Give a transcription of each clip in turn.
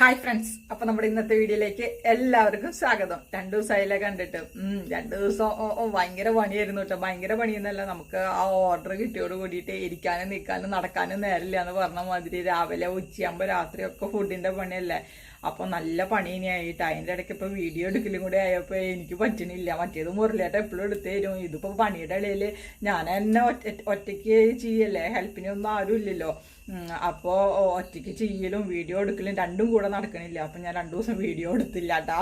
Hi friends അപ്പൊ നമ്മുടെ ഇന്നത്തെ വീഡിയോയിലേക്ക് എല്ലാവർക്കും സ്വാഗതം. രണ്ടു ദിവസമായില്ല കണ്ടിട്ട്. ഉം രണ്ടു ദിവസം ഭയങ്കര പണിയായിരുന്നു കേട്ടോ ഭയങ്കര പണിയെന്നല്ല നമുക്ക് ആ ഓർഡർ കിട്ടിയോട് കൂടിയിട്ട് ഇരിക്കാനും നിൽക്കാനും നടക്കാനും നേരില്ല എന്ന് പറഞ്ഞ മാതിരി രാവിലെ ഉച്ചയാകുമ്പോൾ രാത്രിയൊക്കെ ഫുഡിന്റെ പണിയല്ലേ? അപ്പൊ നല്ല പണി ഇനിയായിട്ട് അതിന്റെ ഇടയ്ക്ക് ഇപ്പൊ വീഡിയോ എടുക്കലും കൂടെ ആയപ്പോ എനിക്ക് പറ്റണില്ല. മറ്റേത് മുരളിയായിട്ട് എപ്പോഴും എടുത്തു തരും. ഇതിപ്പോ പണിയുടെ ഇടയിൽ ഞാൻ തന്നെ ഒറ്റ ഒറ്റയ്ക്ക് ചെയ്യല്ലേ? ഹെൽപ്പിനൊന്നും ആരും ഇല്ലല്ലോ ഉം, അപ്പോ ഒറ്റയ്ക്ക് ചെയ്യലും വീഡിയോ എടുക്കലും രണ്ടും കൂടെ നടക്കണില്ല. അപ്പം ഞാൻ രണ്ടു ദിവസം വീഡിയോ എടുത്തില്ല കേട്ടാ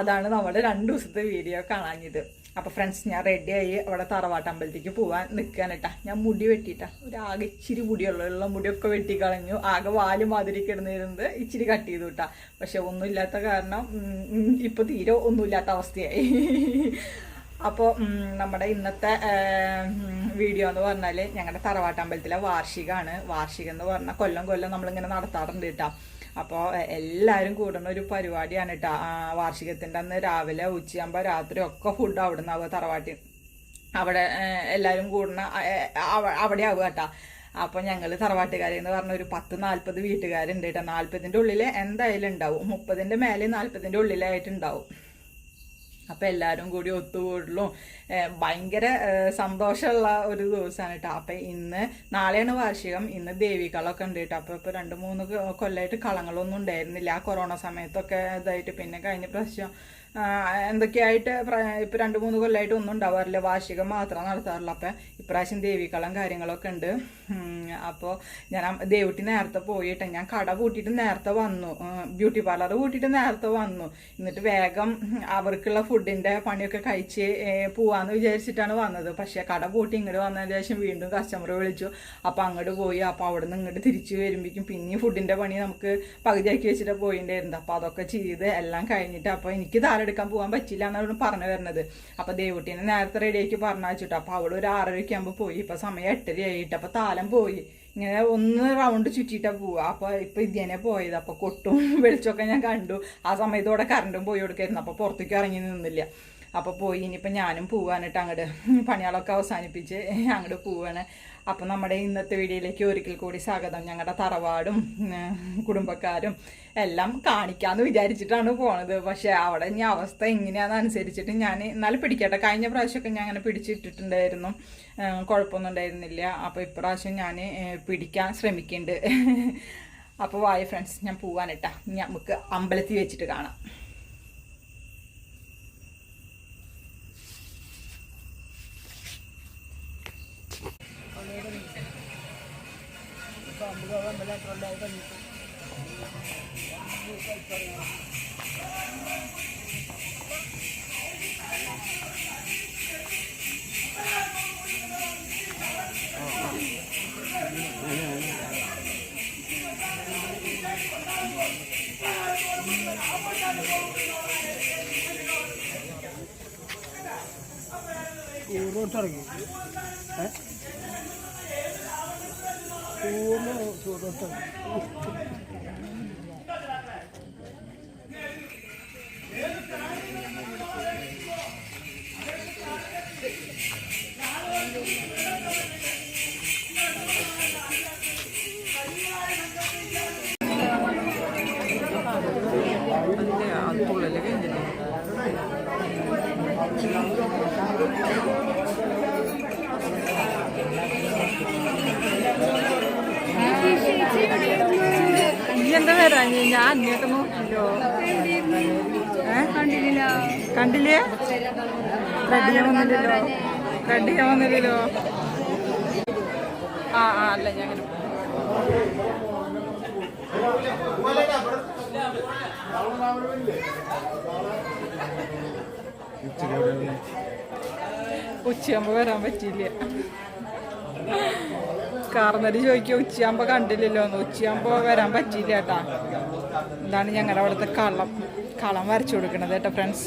അതാണ് നമ്മുടെ രണ്ടു ദിവസത്തെ വീഡിയോ കാണാഞ്ഞത്. അപ്പോൾ ഫ്രണ്ട്സ് ഞാൻ റെഡിയായി അവിടെ തറവാട്ട് അമ്പലത്തേക്ക് പോകാൻ നിൽക്കാൻ കേട്ടാ ഞാൻ മുടി വെട്ടിട്ടാ. ഒരു ആകെ ഇച്ചിരി മുടിയുള്ള മുടിയൊക്കെ വെട്ടി കളഞ്ഞു ആകെ വാൽ മാതിരി കിടന്നിരുന്നത് ഇച്ചിരി കട്ട് ചെയ്തു കേട്ടാ പക്ഷെ ഒന്നുമില്ലാത്ത കാരണം ഇപ്പൊ തീരെ ഒന്നുമില്ലാത്ത അവസ്ഥയായി. അപ്പോൾ നമ്മുടെ ഇന്നത്തെ വീഡിയോ എന്ന് പറഞ്ഞാൽ ഞങ്ങളുടെ തറവാട്ടമ്പലത്തിലെ വാർഷികമാണ് വാർഷികം എന്ന് പറഞ്ഞാൽ കൊല്ലം കൊല്ലം നമ്മളിങ്ങനെ നടത്താറുണ്ട് കേട്ടോ അപ്പോൾ എല്ലാവരും കൂടുന്ന ഒരു പരിപാടിയാണ് കേട്ടോ വാർഷികത്തിന്റെ അന്ന് രാവിലെ ഉച്ചയാകുമ്പോൾ രാത്രി ഒക്കെ ഫുഡ് അവിടെ നിന്നാവുക തറവാട്ടി. അവിടെ എല്ലാവരും കൂടുന്ന അവിടെ ആവുക കേട്ടോ അപ്പോൾ ഞങ്ങൾ തറവാട്ടുകാരെന്ന് പറഞ്ഞ ഒരു പത്ത് നാൽപ്പത് വീട്ടുകാരുണ്ട് കേട്ടോ നാൽപ്പതിന്റെ ഉള്ളിൽ എന്തായാലും ഉണ്ടാവും. മുപ്പതിന്റെ മേലെ നാൽപ്പതിന്റെ ഉള്ളിലായിട്ടുണ്ടാവും. അപ്പം എല്ലാവരും കൂടി ഒത്തുകൂടലും. ഭയങ്കര സന്തോഷമുള്ള ഒരു ദിവസമാണ് കേട്ടോ. അപ്പം ഇന്ന് നാളെയാണ് വാർഷികം. ഇന്ന് ദേവികളൊക്കെ ഉണ്ട് കേട്ടോ. അപ്പോൾ ഇപ്പോൾ രണ്ട് മൂന്ന് കൊല്ലമായിട്ട് കളങ്ങളൊന്നും ഉണ്ടായിരുന്നില്ല. ആ കൊറോണ സമയത്തൊക്കെ ഇതായിട്ട് പിന്നെ കഴിഞ്ഞ പ്രാവശ്യം എന്തൊക്കെയായിട്ട് ഇപ്പം രണ്ട് മൂന്ന് കൊല്ലമായിട്ട് ഒന്നും ഉണ്ടാവാറില്ല. വാർഷികം മാത്രം നടത്താറില്ല. അപ്പൊ ഇപ്രാവശ്യം ദേവിക്കളം കാര്യങ്ങളൊക്കെ ഉണ്ട്. അപ്പോൾ ഞാൻ ദേവുട്ടി നേരത്തെ പോയിട്ട്. ഞാൻ കട കൂട്ടിയിട്ട് നേരത്തെ വന്നു. ബ്യൂട്ടി പാർലർ കൂട്ടിയിട്ട് നേരത്തെ വന്നു. എന്നിട്ട് വേഗം അവർക്കുള്ള ഫുഡിന്റെ പണിയൊക്കെ കഴിച്ച് പോവാന്ന് വിചാരിച്ചിട്ടാണ് വന്നത്. പക്ഷേ കട പൂട്ടി ഇങ്ങോട്ട് വന്നതിന് ശേഷം വീണ്ടും കസ്റ്റമർ വിളിച്ചു. അപ്പൊ അങ്ങോട്ട് പോയി. അപ്പൊ അവിടെ നിന്ന് ഇങ്ങോട്ട് തിരിച്ചു വരുമ്പോഴേക്കും പിന്നെയും ഫുഡിന്റെ പണി നമുക്ക് പകുതിയാക്കി വെച്ചിട്ട് പോയിണ്ടായിരുന്നു അപ്പൊ അതൊക്കെ ചെയ്ത് എല്ലാം കഴിഞ്ഞിട്ട് അപ്പോൾ എനിക്ക് താലെടുക്കാൻ പോകാൻ പറ്റില്ല എന്നാണ് പറഞ്ഞു വരുന്നത്. അപ്പൊ ദേവുട്ടീനെ നേരത്തെ റെഡിയാക്കി പറഞ്ഞു വെച്ചിട്ട്. അപ്പൊ അവൾ ഒരു ആറരയ്ക്ക് ആകുമ്പോൾ പോയി. ഇപ്പൊ സമയം എട്ടര ആയിട്ട് അപ്പൊ താലം പോയി. ഇങ്ങനെ ഒന്ന് റൗണ്ട് ചുറ്റിയിട്ടാ പോവുക അപ്പൊ ഇപ്പൊ ഇതിനെ പോയത്. അപ്പൊ കൊട്ടും വെളിച്ചൊക്കെ ഞാൻ കണ്ടു. ആ സമയത്തോടെ കറണ്ടും പോയി കൊടുക്കായിരുന്നു. അപ്പൊ പുറത്തേക്ക് ഇറങ്ങി നിന്നില്ല. അപ്പൊ പോയി. ഇനിയിപ്പോ ഞാനും പോവാനിട്ട് അങ്ങോട്ട് പണികളൊക്കെ അവസാനിപ്പിച്ച് അങ്ങോട്ട് പോവാണ്. അപ്പൊ നമ്മുടെ ഇന്നത്തെ വീഡിയോയിലേക്ക് ഒരിക്കൽ കൂടി സ്വാഗതം. ഞങ്ങളുടെ തറവാടും കുടുംബക്കാരും എല്ലാം കാണിക്കാന്ന് വിചാരിച്ചിട്ടാണ് പോണത്. പക്ഷെ അവിടെ ഇനി അവസ്ഥ എങ്ങനെയാണെന്നനുസരിച്ചിട്ട് ഞാൻ എന്നാലും പിടിക്കട്ടെ. കഴിഞ്ഞ പ്രാവശ്യമൊക്കെ ഞാൻ അങ്ങനെ പിടിച്ചിട്ടിട്ടുണ്ടായിരുന്നു കുഴപ്പമൊന്നും ഉണ്ടായിരുന്നില്ല. അപ്പോൾ ഇപ്രാവശ്യം ഞാൻ പിടിക്കാൻ ശ്രമിക്കുന്നുണ്ട് അപ്പോൾ വായ ഫ്രണ്ട്സ് ഞാൻ പോവാനിട്ടാ. നമുക്ക് അമ്പലത്തിൽ വെച്ചിട്ട് കാണാം. ചൂടോട്ടിറങ്ങി ഏ 근데 안 돌래 되겠는데. എന്താ വരാ ഞാൻ കണ്ടില്ല കണ്ടില്ലേ? റെഡി ചെയ്യാൻ വന്നില്ലല്ലോ. വന്നില്ലല്ലോ. ആ ആ അല്ല ഞാൻ ഉച്ചയാകുമ്പോ വരാൻ പറ്റിയില്ല. കാർന്നടി ചോദിക്കുക ഉച്ചയാകുമ്പോ കണ്ടില്ലല്ലോ? എന്ന് ഉച്ചയാകുമ്പോ വരാൻ പറ്റിയില്ല കേട്ടാ ഇതാണ് ഞങ്ങളുടെ അവിടുത്തെ കളം കളം വരച്ചു കൊടുക്കണത് കേട്ടോ ഫ്രണ്ട്സ്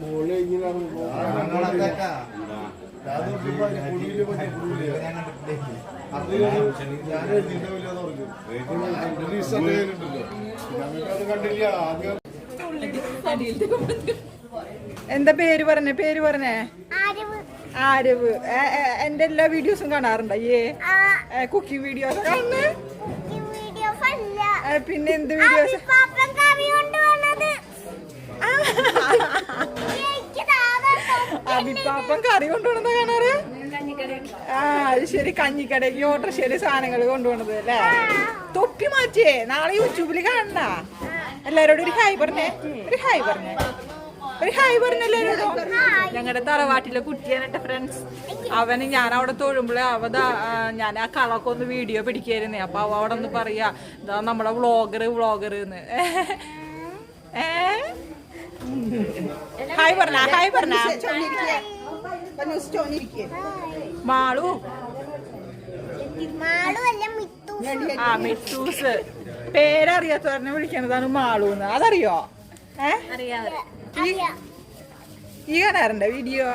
മോളെ ഇങ്ങനെ ഞങ്ങൾക്കത് കണ്ടില്ല ആദ്യം എന്താ പേര് പറഞ്ഞേ പേര് പറഞ്ഞേ? ആരവ് എന്റെ എല്ലാ വീഡിയോസും കാണാറുണ്ടോ? ഏ കുക്കിംഗ് വീഡിയോസ് കാണുന്നേ പിന്നെ എന്ത് വീഡിയോസ് അഭിപ്പാപ്പം കറി കൊണ്ടുപോണത് കാണാറ്? ആ അത് ശരി കഞ്ഞിക്കടയ്ക്ക് ഓട്ടർശേരി സാധനങ്ങൾ കൊണ്ടുപോണത് അല്ലേ? തൊപ്പി മാറ്റിയേ നാളെ യൂട്യൂബിൽ കാണണ്ട. എല്ലാരോടും ഒരു ഹായ് പറഞ്ഞേ ഒരു ഹായ് പറഞ്ഞേ. ഒരു ഹായ് ഞങ്ങളുടെ തറവാട്ടിലെ കുട്ടിയാണ് എന്റെ ഫ്രണ്ട്സ് അവന് ഞാൻ അവിടെ തൊഴുമ്പോഴേ അവതാ ഞാൻ ആ കളൊക്കെ ഒന്ന് വീഡിയോ പിടിക്കായിരുന്നേ. അപ്പൊ അവ അവിടെ ഒന്ന് പറയാ ഇതാ നമ്മളെ വ്ളോഗർ വ്ളോഗർ എന്ന് ഹായ് പറഞ്ഞ ഹായ് പറഞ്ഞ. മാളു. ആ മിറ്റൂസ് പേരറിയാത്തവരനെ വിളിക്കണതാണ് മാളൂന്ന്. അതറിയോ? ഏ? അറിയാം. ഈ കാണാറുണ്ടോ വീഡിയോ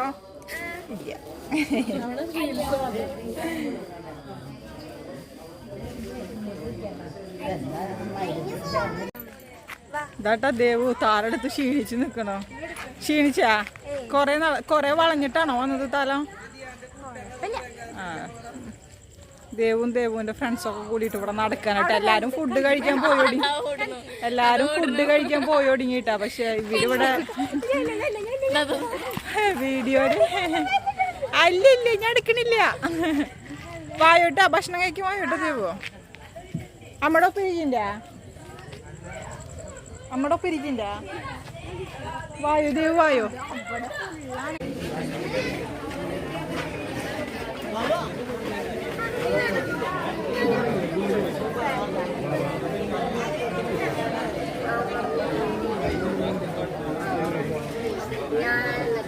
ഇല്ല. ഇതാട്ടാ ദേവു താരടുത്ത് ക്ഷീണിച്ച് നിക്കണോ? ക്ഷീണിച്ചാ? കൊറേ കൊറേ വളഞ്ഞിട്ടാണോ വന്നത് തലം ആ. ദേവും ദേവുവിന്റെ ഫ്രണ്ട്സൊക്കെ കൂടിയിട്ട് ഇവിടെ നടക്കാനായിട്ട് എല്ലാരും ഫുഡ് കഴിക്കാൻ പോയോടി. എല്ലാരും ഫുഡ് കഴിക്കാൻ പോയി ഒടുങ്ങിട്ടാ പക്ഷെ ഇവരിവിടെ വീഡിയോയിൽ അല്ല ഇല്ല ഞാൻ എടുക്കണില്ല. വായോട്ടാ ഭക്ഷണം കഴിക്കും വായോട്ട് തീവോ അമ്മടെ ഒപ്പം ഇരിക്കണ്ട. അമ്മടെ ഒപ്പം ഇരിക്കണ്ട. വായോ ദേവ് വായോ.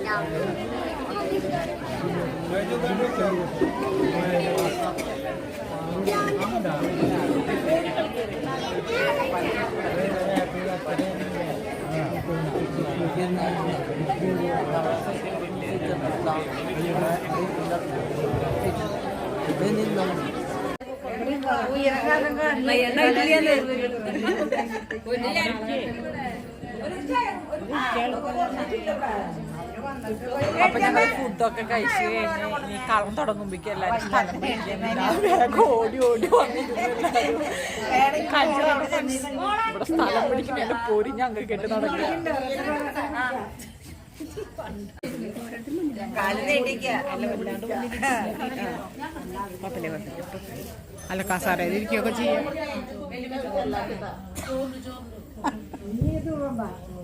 ഒരു അപ്പൊ ഞങ്ങൾ ഫുഡൊക്കെ കഴിച്ച് കഴിഞ്ഞ് ഈ കളം തുടങ്ങുമ്പോഴേക്കും ഓടി ഓടി പൊരി ഞങ്ങൾക്ക് കെട്ടി നടക്കും അല്ല കസാരയിൽ ഇരിക്കുകയൊക്കെ ചെയ്യാം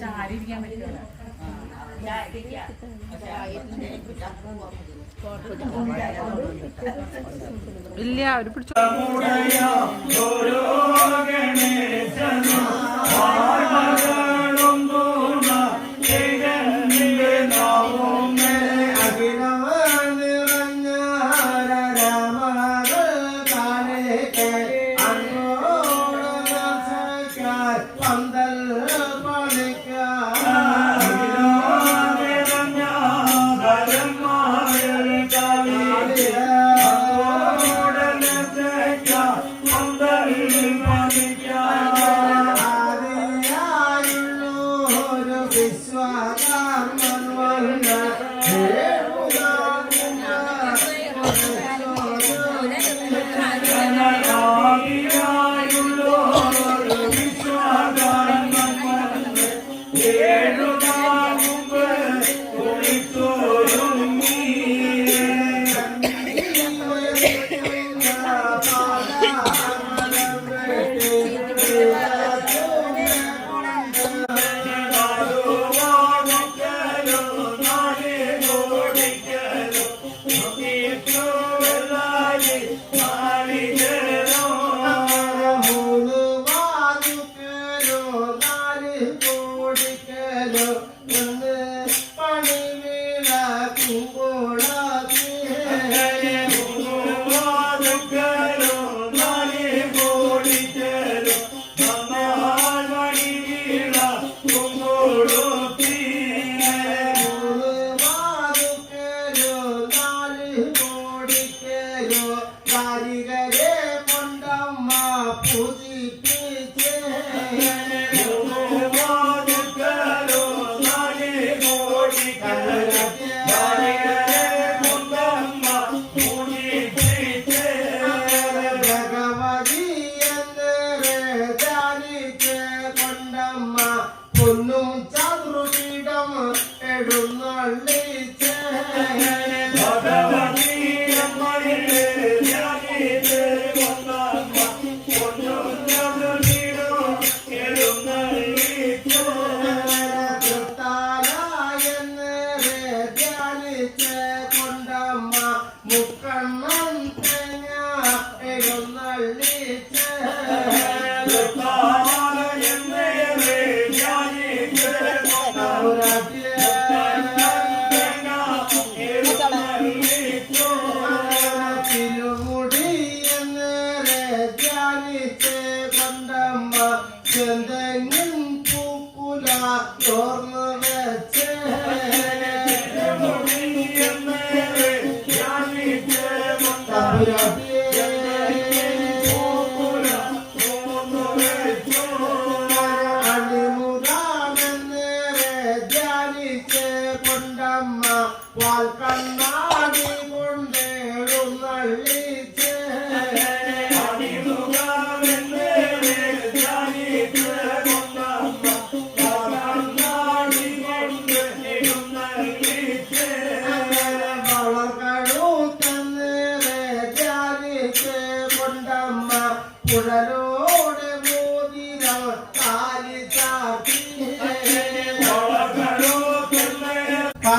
ചാരിയിരിക്കാൻ പറ്റില്ല ഇല്ല അവർ പിടിച്ചു. ഓരോ America. മുക്കണ്ണൻ തേങ്ങ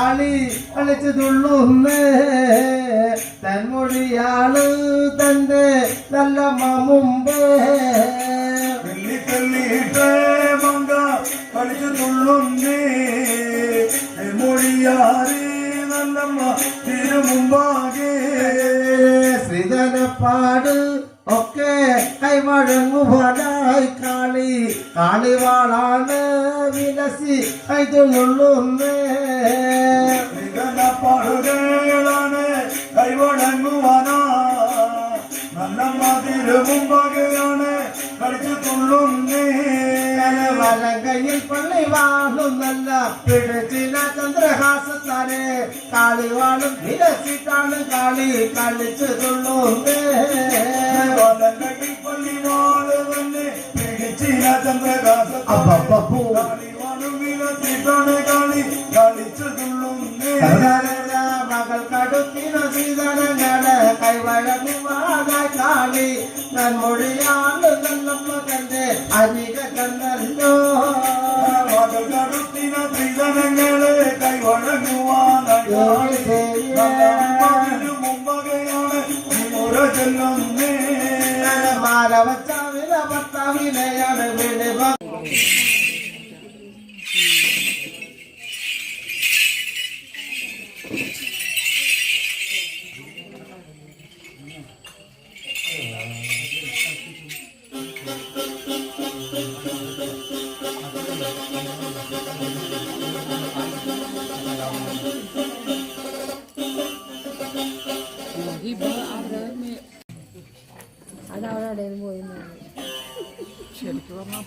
കാളി കളിച്ചു തുള്ളുന്നേ തന്മൊഴിയാൾ തന്റെ നല്ല മുമ്പേ കളിച്ചു തുള്ളുന്നേ മൊഴിയാറി നല്ലമ്മ തിരുമുമ്പാകെ. ശ്രീധനപ്പാട് ഒക്കെ കൈവഴങ്ങുവാനായി കാളി കാളിവാളാണ് വിലസി കൈതുള്ളുന്നേ പാടുകളാണ് കൈവഴങ്ങുവാനാ നല്ലമ്മ തിരുമുമ്പാകെയാണ് കളിച്ചു തുള്ളുന്നേ വലങ്കയിൽ പള്ളി വാളുന്നല്ല പിടിച്ചിന ചന്ദ്രഹാസത്താനെ കാളിവാളും വിലസിട്ടാണ് കാളി കളിച്ചു തുള്ളുന്നേ വലങ്കയിൽ പള്ളിവാള് തന്നെ പിടിച്ചിന ചന്ദ്രകാശത്താ അപ്പപ്പൂ കളിവാളും വിലസിട്ടാണ് കളി കളിച്ചു തുള്ളുന്നേ മകൾ കടുത്തിന സീതനങ്ങള് കൈവഴങ്ങുവാനായി കാളി നന്മൊഴിയാണ് നല്ലമ്മ കണ്ട് അരിക കണ്ടല്ലോ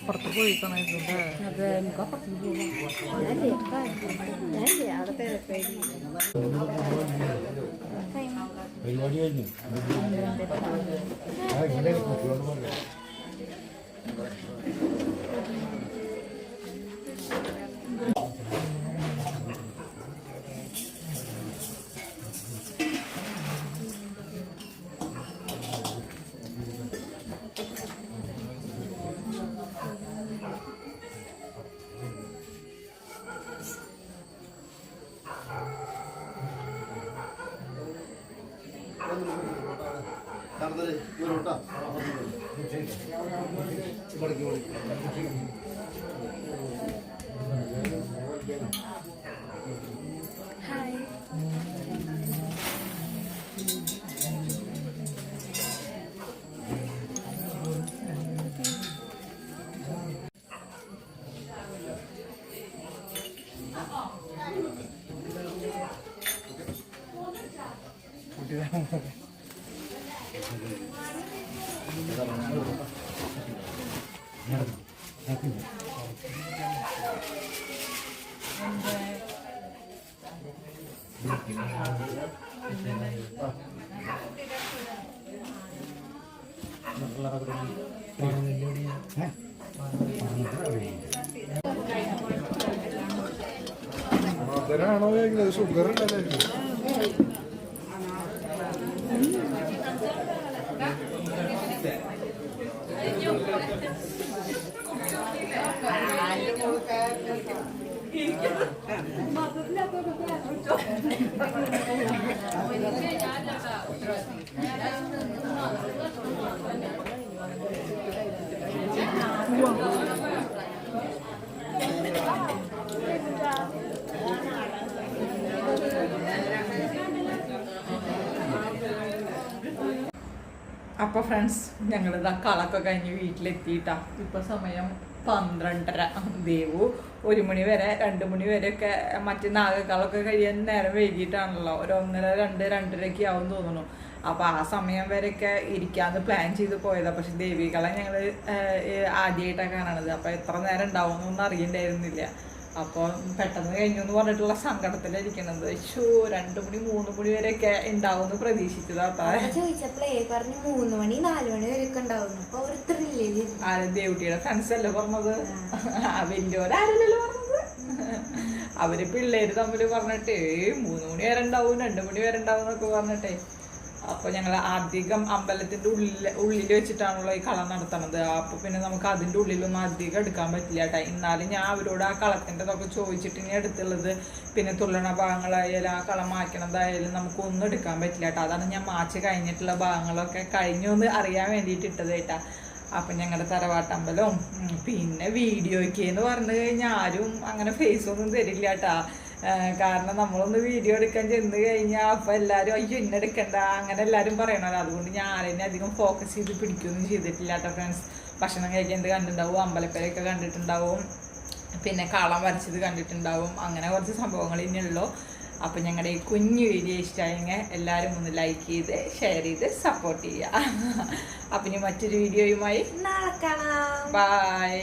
ശരിക്കും പറഞ്ഞാൽ അപ്പുറത്ത് പോയിക്കണായിരുന്നു പരിപാടി കഴിഞ്ഞു കഴിക്കുന്നത് ഷുഗർ ഉണ്ടല്ലോ അപ്പൊ ഫ്രണ്ട്സ് ഞങ്ങളിതാ കളൊക്കെ കഴിഞ്ഞ് വീട്ടിലെത്തിയിട്ടാ ഇപ്പൊ സമയം പന്ത്രണ്ടര. ദേവു ഒരു മണി വരെ രണ്ട് മണി വരെ ഒക്കെ മറ്റു നാഗക്കാളൊക്കെ കഴിയാൻ നേരം വൈകിട്ടാണല്ലോ. ഒരു ഒന്നര രണ്ട് രണ്ടരയ്ക്ക് ആവും തോന്നുന്നു. അപ്പൊ ആ സമയം വരെയൊക്കെ ഇരിക്കാന്ന് പ്ലാൻ ചെയ്ത് പോയതാ. പക്ഷെ ദേവികളെ ഞങ്ങൾ ആദ്യമായിട്ടാണ് കാണണത്. അപ്പൊ എത്ര നേരം ഉണ്ടാവും എന്നൊന്നും അറിയണ്ടായിരുന്നില്ല. അപ്പോൾ പെട്ടെന്ന് കഴിഞ്ഞു എന്ന് പറഞ്ഞിട്ടുള്ള സങ്കടത്തിലിരിക്കണത് ഷോ രണ്ടു മണി മൂന്ന് മണി വരെയൊക്കെ ഉണ്ടാവുമെന്ന് പ്രതീക്ഷിച്ചതാ അവിടെ ചോദിച്ചപ്പോഴേ പറഞ്ഞു മൂന്ന് മണി നാല് മണി വരെയൊക്കെ ഉണ്ടാവുന്നു അപ്പൊ ഒരു ത്രില്ലിൽ ആര് ദേവുട്ടിയുടെ ഫ്രണ്ട്സ് അല്ലേ പറഞ്ഞത്? വലിയോരാരല്ലോ പറഞ്ഞത്? അവർ പിള്ളേര് തമ്മിൽ പറഞ്ഞിട്ട് "ഏയ് മൂന്ന് മണി വരെ ഉണ്ടാവും രണ്ടു മണി വരെ ഉണ്ടാവും എന്നൊക്കെ പറഞ്ഞിട്ടേ. അപ്പൊ ഞങ്ങൾ അധികം അമ്പലത്തിന്റെ ഉള്ളിൽ ഉള്ളിൽ വെച്ചിട്ടാണല്ലോ ഈ കള നടത്തണത് അപ്പൊ പിന്നെ നമുക്ക് അതിന്റെ ഉള്ളിലൊന്നും അധികം എടുക്കാൻ പറ്റില്ല കേട്ടോ എന്നാലും ഞാൻ അവരോട് ആ കളത്തിന്റെ ഇതൊക്കെ ചോദിച്ചിട്ട് ഇനി എടുത്തുള്ളത് പിന്നെ തുള്ളണ ഭാഗങ്ങളായാലും ആ കളം മാറ്റണതായാലും നമുക്ക് ഒന്നും എടുക്കാൻ പറ്റില്ല കേട്ടോ അതാണ് ഞാൻ മാച്ച് കഴിഞ്ഞിട്ടുള്ള ഭാഗങ്ങളൊക്കെ കഴിഞ്ഞു എന്ന് അറിയാൻ വേണ്ടിയിട്ട് ഇട്ടത് കേട്ടാ അപ്പം ഞങ്ങളുടെ തറവാട്ടമ്പലവും പിന്നെ വീഡിയോയ്ക്ക് എന്ന് പറഞ്ഞു കഴിഞ്ഞാൽ ആരും അങ്ങനെ ഫേസ് ഒന്നും തരില്ല കേട്ടാ കാരണം നമ്മളൊന്ന് വീഡിയോ എടുക്കാൻ ചെന്ന് കഴിഞ്ഞാൽ അപ്പം എല്ലാവരും അയ്യോ ഇന്ന എടുക്കണ്ട. അങ്ങനെ എല്ലാവരും പറയണല്ലോ അതുകൊണ്ട് ഞാൻ ആരെന്നെ അധികം ഫോക്കസ് ചെയ്ത് പിടിക്കുകയൊന്നും ചെയ്തിട്ടില്ല കേട്ടോ ഫ്രണ്ട്സ് ഭക്ഷണം കഴിക്കുന്നത് കണ്ടിട്ടുണ്ടാവും അമ്പലപ്പേരൊക്കെ കണ്ടിട്ടുണ്ടാവും പിന്നെ കളം വരച്ചത് കണ്ടിട്ടുണ്ടാവും. അങ്ങനെ കുറച്ച് സംഭവങ്ങൾ ഇനിയുള്ളൂ. അപ്പം ഞങ്ങളുടെ ഈ കുഞ്ഞു വീഡിയോ ഇഷ്ടമായെങ്കിൽ എല്ലാവരും ഒന്ന് ലൈക്ക് ചെയ്ത് ഷെയർ ചെയ്ത് സപ്പോർട്ട് ചെയ്യുക അപ്പം ഇനി മറ്റൊരു വീഡിയോയുമായി നാളെ കാണാം. ബൈ